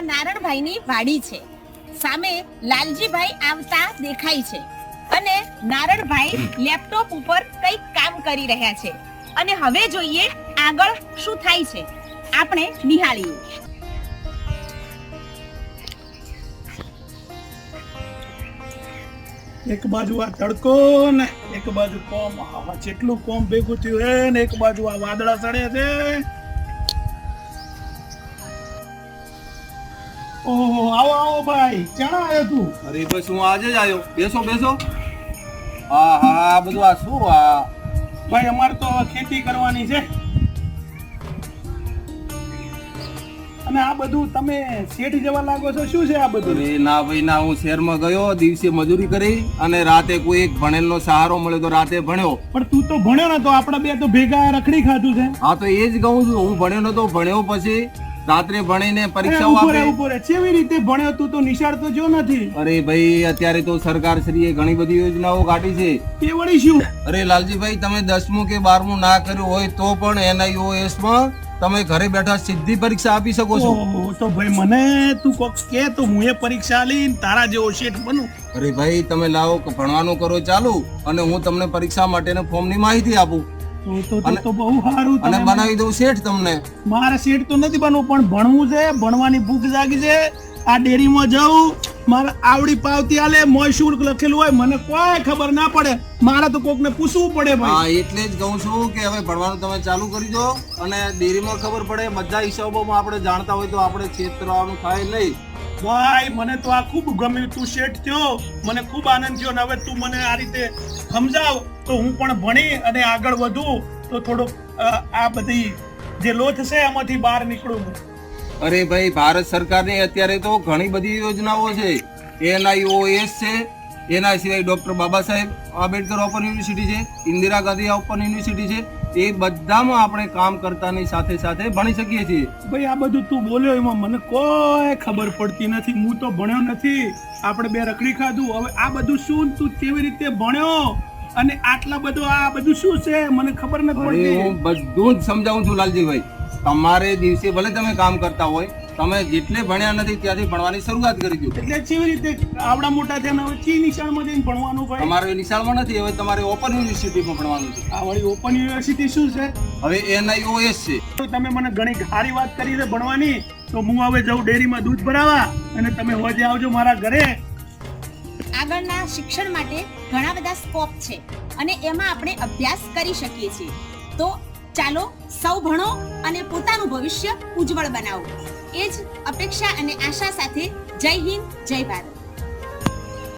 નારણભાઈની વાડી છે. સામે લાલજીભાઈ આવતા દેખાય છે અને નારણભાઈ લેપટોપ ઉપર કંઈક કામ કરી રહ્યા છે. અને હવે જોઈએ આગળ શું થાય છે. આપણે નિહાળીએ. એક બાજુ આ તડકો ને એક બાજુ કોમ જેટલું કોમ ભેગું થયું હે ને એક બાજુ આ વાદળા ચડે છે. ઓહો આવો આવો ભાઈ ક્યાં આવ્યો તું. અરે બસ હું આજે જ આવ્યો બેસો બેસો. હા હા આ બધું આ શું આ? ભાઈ અમારે તો ખેતી કરવાની છે. અને આ બધું તમે શેઠ જવા લાગો છો શું છે આ બધું? અરે ના ભાઈ ના હું શહેરમાં ગયો દિવસે મજૂરી કરી અને રાતે કોઈ એક ભણેલનો સહારો મળ્યો તો રાતે ભણ્યો. પણ તું તો ભણ્યો ને તો આપણે બે તો ભેગા રખડી ખાધું છે. હા તો એ જ કહું છું હું ભણ્યો નતો ભણ્યો પછી રાત્રે ભણીને પરીક્ષાઓ આપે. કેવી રીતે ભણ્યો તું તો? નિશાળ તો જો નથી. અરે ભાઈ અત્યારે તો સરકાર શ્રીએ ઘણી બધી યોજનાઓ કાઢી છે. એ વળી શું? અરે લાલજીભાઈ તમે દસમું કે બારમું ના કર્યું હોય તો પણ એનઆઈઓએસમાં તમે ઘરે બેઠા સીધી પરીક્ષા આપી શકો છો. તો ભાઈ મને તું કોક કે તો હું એ પરીક્ષા લઈને તારા જેવો શેઠ બનું. અરે ભાઈ તમે લાવો કે ભણવાનું કરો ચાલુ અને હું તમને પરીક્ષા માટેના ફોર્મની માહિતી આપું. તો તો તો અને- તો બહુ સારું અને બનાવી દઉં શેઠ તમને. મારે શેઠ તો નથી બનવું પણ ભણવું છે ભણવાની ભૂખ જાગી છે. આ ડેરીમાં જવું મારે આવડી પાવતી આલે મોય શુલ્ક લખેલું હોય મને કોઈ ખબર ના પડે. મારે તો કોકને પૂછવું પડે ભાઈ. હા એટલે જ કહું છું કે હવે ભણવાનું તમે ચાલુ કરી દો અને ડેરીમાં ખબર પડે બધા હિસાબોમાં આપણે જાણતા હોય તો આપણે છેતરવાનું થાય નહીં. ભાઈ, મને તો આ ખૂબ ગમ્યું તું શેઠ થયો. મને ખૂબ આનંદ થયો ને હવે તું મને આ રીતે સમજાવ તો હું પણ ભણી અને આગળ વધું. તો થોડુંક આ બધી જે લોથ છે એમાંથી બહાર નીકળું અરે ભાઈ, ભારત સરકારની અત્યારે તો ઘણી બધી યોજનાઓ છે. એનઆઈઓએસ છે એના સિવાય doctor Baba Saheb Ambedkar open university છે ઇન્દિરા ગાંધી ઓપન યુનિવર્સિટી છે એ બધામાં આપણે કામ કરતાની સાથે સાથે ભણી શકીએ છીએ. ભાઈ આ બધું તું બોલ્યો એમાં મને કોઈ ખબર પડતી નથી હું તો ભણ્યો નથી. આપણે બે રખડી ખાધું. હવે આ બધું શું તું કેવી રીતે ભણ્યો? અને આટલા બધું આ બધું શું છે? મને ખબર નથી પડતી. હું બધું જ સમજાવું છું લાલજીભાઈ. તમારે દિવસે ભલે તમે કામ કરતા હોય તમે જેટલે ભણ્યા નથી ત્યાંથી ભણવાની શરૂઆત કરી દો એટલે કેવી રીતે આવડા મોટા થયા ને હવે ચી નિશાળમાં જઈને ભણવાનું ભાઈ? તમારે નિશાળમાં નથી હવે તમારે ઓપન યુનિવર્સિટીમાં ભણવાનું છે. આ વળી ઓપન યુનિવર્સિટી શું છે? હવે એનઆઈઓએસ છે. તો તમે મને ઘણી સારી વાત કરી છે ભણવાની તો હું હવે જાઉં ડેરીમાં દૂધ ભરાવા અને તમે હોજે આવજો મારા ઘરે. આગળના શિક્ષણ માટે ઘણા બધા સ્કોપ છે અને એમાં આપણે અભ્યાસ કરી શકીએ છીએ. તો ચાલો સૌ ભણો અને પોતાનું ભવિષ્ય ઉજ્જવળ બનાવો. એ જ અપેક્ષા અને આશા સાથે જય હિન્દ જય ભારત.